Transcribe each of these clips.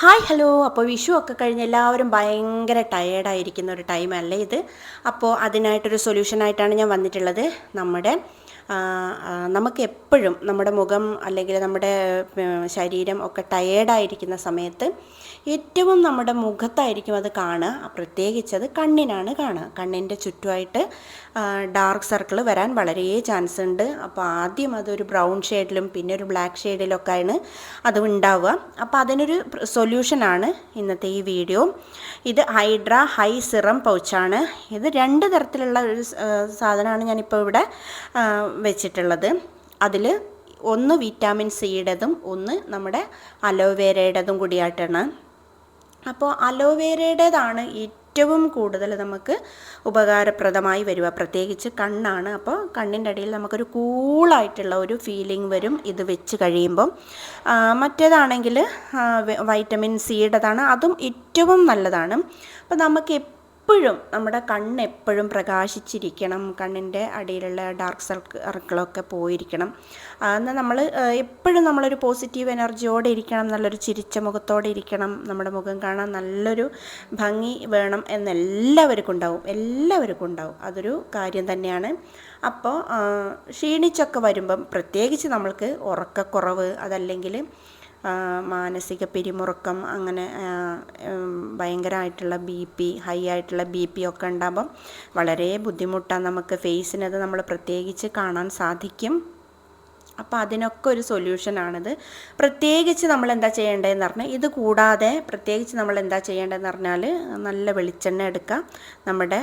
Hi hello. അപ്പോൾ വിഷു ഒക്കെ കഴിഞ്ഞ് എല്ലാവരും ഭയങ്കര ടയേർഡായിരിക്കുന്ന ഒരു ടൈമല്ലേ ഇത്? അപ്പോൾ അതിനായിട്ടൊരു സൊല്യൂഷനായിട്ടാണ് ഞാൻ വന്നിട്ടുള്ളത് നമ്മുടെ നമുക്ക് എപ്പോഴും നമ്മുടെ മുഖം അല്ലെങ്കിൽ നമ്മുടെ ശരീരം ഒക്കെ ടയേർഡായിരിക്കുന്ന സമയത്ത് ഏറ്റവും നമ്മുടെ മുഖത്തായിരിക്കും അത് കാണുക. പ്രത്യേകിച്ച് അത് കണ്ണിനാണ് കാണുക. കണ്ണിന്റെ ചുറ്റുമായിട്ട് ഡാർക്ക് സർക്കിൾ വരാൻ വളരെ ചാൻസ് ഉണ്ട്. അപ്പോൾ ആദ്യം അതൊരു ബ്രൗൺ ഷെയ്ഡിലും പിന്നെ ഒരു ബ്ലാക്ക് ഷെയ്ഡിലൊക്കെയാണ് അത് ഉണ്ടാവുക. അപ്പോൾ അതിനൊരു സൊല്യൂഷനാണ് ഇന്നത്തെ ഈ വീഡിയോ ഇത് ഹൈഡ്ര ഹൈ സിറം പൗച്ചാണ് ഇത് രണ്ട് തരത്തിലുള്ള ഒരു സാധനമാണ് ഞാനിപ്പോൾ ഇവിടെ വെച്ചിട്ടുള്ളത്. അതിൽ ഒന്ന് വിറ്റാമിൻ സിയുടേതും ഒന്ന് നമ്മുടെ അലോവേരയുടേതും കൂടിയായിട്ടാണ്. അപ്പോൾ അലോവേരയുടേതാണ് ഏറ്റവും കൂടുതൽ നമുക്ക് ഉപകാരപ്രദമായി വരിക. പ്രത്യേകിച്ച് കണ്ണാണ്. അപ്പോൾ കണ്ണിന്റെ അടിയിൽ നമുക്കൊരു കൂളായിട്ടുള്ള ഒരു ഫീലിംഗ് വരും ഇത് വെച്ച് കഴിയുമ്പം. മറ്റേതാണെങ്കിൽ വൈറ്റമിൻ സിയുടേതാണ് അതും ഏറ്റവും നല്ലതാണ്. അപ്പോൾ നമുക്ക് എപ്പോഴും നമ്മുടെ കണ്ണ് എപ്പോഴും പ്രകാശിച്ചിരിക്കണം കണ്ണിന്റെ അടിയിലുള്ള ഡാർക്ക് സർക്കിളൊക്കെ പോയിരിക്കണം. എന്നാൽ നമ്മൾ എപ്പോഴും നമ്മളൊരു പോസിറ്റീവ് എനർജിയോടെ ഇരിക്കണം നല്ലൊരു ചിരിച്ച മുഖത്തോടെ ഇരിക്കണം. നമ്മുടെ മുഖം കാണാൻ നല്ലൊരു ഭംഗി വേണം എന്നെല്ലാവർക്കും ഉണ്ടാവും. എല്ലാവർക്കും ഉണ്ടാവും. അതൊരു കാര്യം തന്നെയാണ്. അപ്പോൾ ക്ഷീണിച്ചൊക്കെ വരുമ്പം പ്രത്യേകിച്ച് നമ്മൾക്ക് ഉറക്കക്കുറവ് അതല്ലെങ്കിൽ മാനസിക പിരിമുറുക്കം അങ്ങനെ ഭയങ്കരമായിട്ടുള്ള ബി പി ഹൈ ആയിട്ടുള്ള ബി പി ഒക്കെ ഉണ്ടാകുമ്പം വളരെ ബുദ്ധിമുട്ടാണ് നമുക്ക് ഫേസിനത് നമ്മൾ പ്രത്യേകിച്ച് കാണാൻ സാധിക്കും. അപ്പോൾ അതിനൊക്കെ ഒരു സൊല്യൂഷനാണിത് പ്രത്യേകിച്ച് നമ്മൾ എന്താ ചെയ്യേണ്ടതെന്ന് പറഞ്ഞാൽ ഇത് കൂടാതെ പ്രത്യേകിച്ച് നമ്മൾ എന്താ ചെയ്യേണ്ടതെന്ന് പറഞ്ഞാൽ നല്ല വെളിച്ചെണ്ണ എടുക്കുക. നമ്മുടെ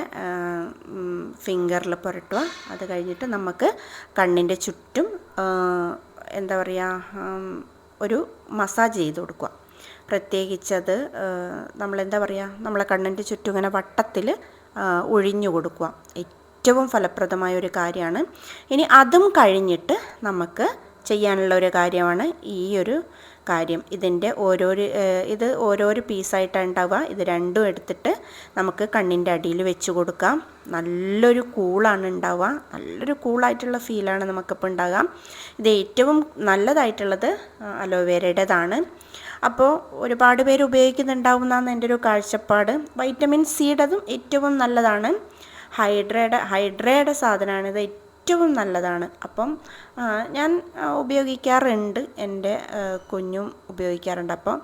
ഫിംഗറിൽ പുരട്ടുക. അത് കഴിഞ്ഞിട്ട് നമുക്ക് കണ്ണിന്റെ ചുറ്റും എന്താ പറയുക ഒരു മസാജ് ചെയ്ത് കൊടുക്കുക. പ്രത്യേകിച്ചത് നമ്മളെന്താ പറയുക നമ്മളെ കണ്ണിന്റെ ചുറ്റും ഇങ്ങനെ വട്ടത്തിൽ ഒഴിഞ്ഞു കൊടുക്കുക. ഏറ്റവും ഫലപ്രദമായ ഒരു കാര്യമാണ്. ഇനി അതും കഴിഞ്ഞിട്ട് നമുക്ക് ചെയ്യാനുള്ള ഒരു കാര്യമാണ് ഈ ഒരു കാര്യം. ഇതിന്റെ ഓരോരു ഇത് ഓരോരോ പീസായിട്ടാണ് ഉണ്ടാവുക. ഇത് രണ്ടും എടുത്തിട്ട് നമുക്ക് കണ്ണിന്റെ അടിയിൽ വെച്ച് കൊടുക്കാം. നല്ലൊരു കൂളാണ് ഉണ്ടാവുക. നല്ലൊരു കൂളായിട്ടുള്ള ഫീലാണ് നമുക്കിപ്പോൾ ഉണ്ടാകാം. ഇത് ഏറ്റവും നല്ലതായിട്ടുള്ളത് അലോവേരയുടേതാണ്. അപ്പോൾ ഒരുപാട് പേര് ഉപയോഗിക്കുന്നുണ്ടാവുന്നതാണ് എന്റെ ഒരു കാഴ്ചപ്പാട്. വൈറ്റമിൻ സിയുടേതും ഏറ്റവും നല്ലതാണ്. ഹൈഡ്രയുടെ ഹൈഡ്രയുടെ സാധനമാണിത് ഏറ്റവും നല്ലതാണ്. അപ്പം ഞാൻ ഉപയോഗിക്കാറുണ്ട്. എന്റെ കുഞ്ഞും ഉപയോഗിക്കാറുണ്ട്. അപ്പം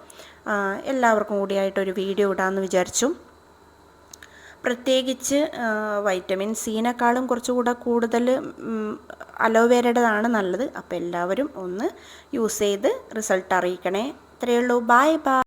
എല്ലാവർക്കും കൂടിയായിട്ടൊരു വീഡിയോ ഇടാമെന്ന് വിചാരിച്ചു. പ്രത്യേകിച്ച് വൈറ്റമിൻ സീനേക്കാളും കുറച്ചുകൂടെ കൂടുതൽ അലോവേരയുടേതാണ് നല്ലത്. അപ്പോൾ എല്ലാവരും ഒന്ന് യൂസ് ചെയ്ത് റിസൾട്ട് അറിയിക്കണേ. ഇത്രയേ ഉള്ളൂ. Bye bye